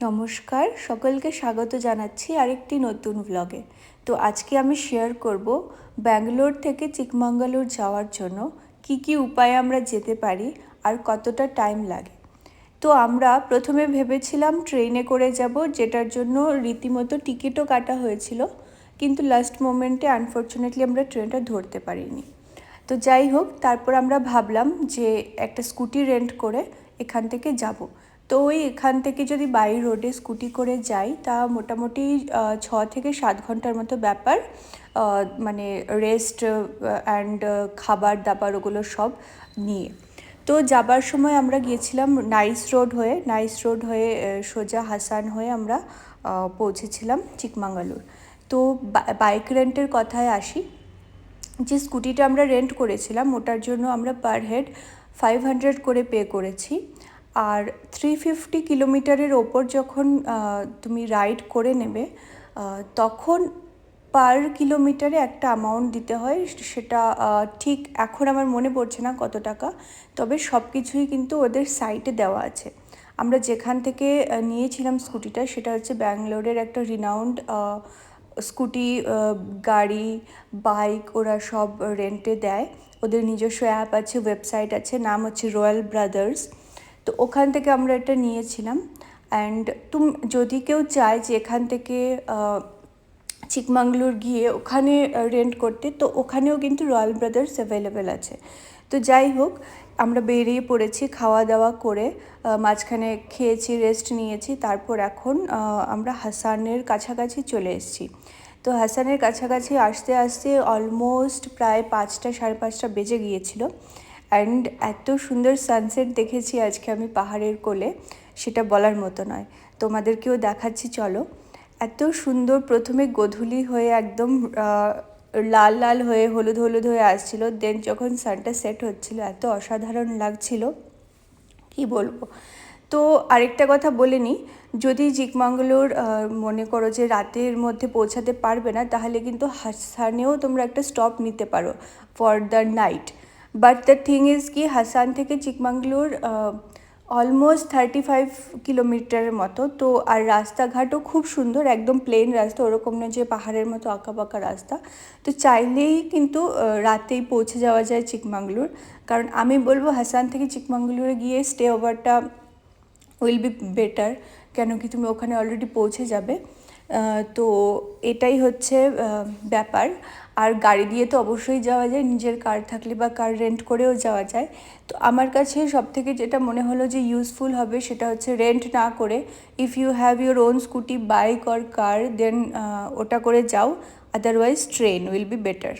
নমস্কার, সকলকে স্বাগত জানাচ্ছি আরেকটি নতুন ব্লগে তো আজকে আমি শেয়ার করব ব্যাঙ্গালোর থেকে চিকমাঙ্গালোর যাওয়ার জন্য কি কি উপায়ে আমরা যেতে পারি আর কতটা টাইম লাগে। তো আমরা প্রথমে ভেবেছিলাম ট্রেনে করে যাব, যেটার জন্য রীতিমতো টিকিটও কাটা হয়েছিল, কিন্তু লাস্ট মোমেন্টে আনফর্চুনেটলি আমরা ট্রেনটা ধরতে পারিনি। তো যাই হোক, তারপর আমরা ভাবলাম যে একটা স্কুটি রেন্ট করে এখান থেকে যাব। তো ওই এখান থেকে যদি বাই রোডে স্কুটি করে যাই, তা মোটামুটি ছ থেকে সাত ঘণ্টার মতো ব্যাপার। মানে রেস্ট অ্যান্ড খাবার দাবার ওগুলো সব নিয়ে। তো যাবার সময় আমরা গিয়েছিলাম নাইস রোড হয়ে নাইস রোড হয়ে সোজা হাসান হয়ে আমরা পৌঁছেছিলাম চিকমাঙ্গালুর। তো বাইক রেন্টের কথায় আসি। যে স্কুটিটা আমরা রেন্ট করেছিলাম, ওটার জন্য আমরা পার হেড ফাইভ হান্ড্রেড করে পে করেছি। আর থ্রি ফিফটি কিলোমিটারের ওপর যখন তুমি রাইড করে নেবে তখন পার কিলোমিটারে একটা অ্যামাউন্ট দিতে হয়। সেটা ঠিক এখন আমার মনে পড়ছে না কত টাকা, তবে সব কিছুই কিন্তু ওদের সাইটে দেওয়া আছে। আমরা যেখান থেকে নিয়েছিলাম স্কুটিটা, সেটা হচ্ছে ব্যাঙ্গালোরের একটা রিনাউন্ড স্কুটি গাড়ি বাইক ওরা সব রেন্টে দেয়। ওদের নিজস্ব অ্যাপ আছে ওয়েবসাইট আছে, নাম হচ্ছে রয়্যাল ব্রাদার্স তো ওখান থেকে আমরা এটা নিয়েছিলাম। অ্যান্ড তুম, যদি কেউ চায় যে এখান থেকে চিকমাঙ্গলুর গিয়ে ওখানে রেন্ট করতে, তো ওখানেও কিন্তু রয়্যাল ব্রাদার্স অ্যাভেলেবেল আছে। তো যাই হোক, আমরা বেরিয়ে পড়েছি খাওয়া দাওয়া করে মাঝখানে খেয়েছি রেস্ট নিয়েছি, তারপর এখন আমরা হাসানের কাছাকাছি চলে এসেছি। তো হাসানের কাছাকাছি আসতে আসতে অলমোস্ট প্রায় পাঁচটা, সাড়ে পাঁচটা বেজে গিয়েছিল। অ্যান্ড এত সুন্দর সানসেট দেখেছি আজকে আমি পাহাড়ের কোলে, সেটা বলার মতো নয়। তোমাদেরকেও দেখাচ্ছি, চলো। এত সুন্দর, প্রথমে গধূলি হয়ে একদম লাল লাল হয়ে, হলুদ হলুদ হয়ে আসছিল। দেন যখন সানটা সেট হচ্ছিল, এত অসাধারণ লাগছিল। কি বলব? তো আরেকটা কথা বলে নিই, যদি জিকমাঙ্গলোর মনে করো যে রাতের মধ্যে পৌঁছাতে পারবে না, তাহলে কিন্তু হাসানেও তোমরা একটা স্টপ নিতে পারো for the night but the thing is কি হাসান থেকে চিকমাঙ্গলোর অলমোস্ট থার্টি ফাইভ কিলোমিটারের মতো তো আর রাস্তাঘাটও খুব সুন্দর একদম প্লেন রাস্তা ওরকম না যে পাহাড়ের মতো আঁকা বাঁকা রাস্তা তো চাইলেই কিন্তু রাতেই পৌঁছে যাওয়া যায় চিকমাঙ্গলুর কারণ আমি বলব হাসান থেকে চিকমাঙ্গলুরে গিয়ে স্টে ওভারটা উইল বি বেটার কেন কি তুমি ওখানে অলরেডি পৌঁছে যাবে তো এটাই হচ্ছে ব্যাপার। আর গাড়ি দিয়ে তো অবশ্যই যাওয়া যায়, নিজের কার থাকলে বা কার রেন্ট করেও যাওয়া যায়। তো আমার কাছে সব থেকে যেটা মনে হলো যে ইউজফুল হবে, সেটা হচ্ছে রেন্ট না করে if you have your own scooty bike or car then ওটা করে যাও। Otherwise train will be better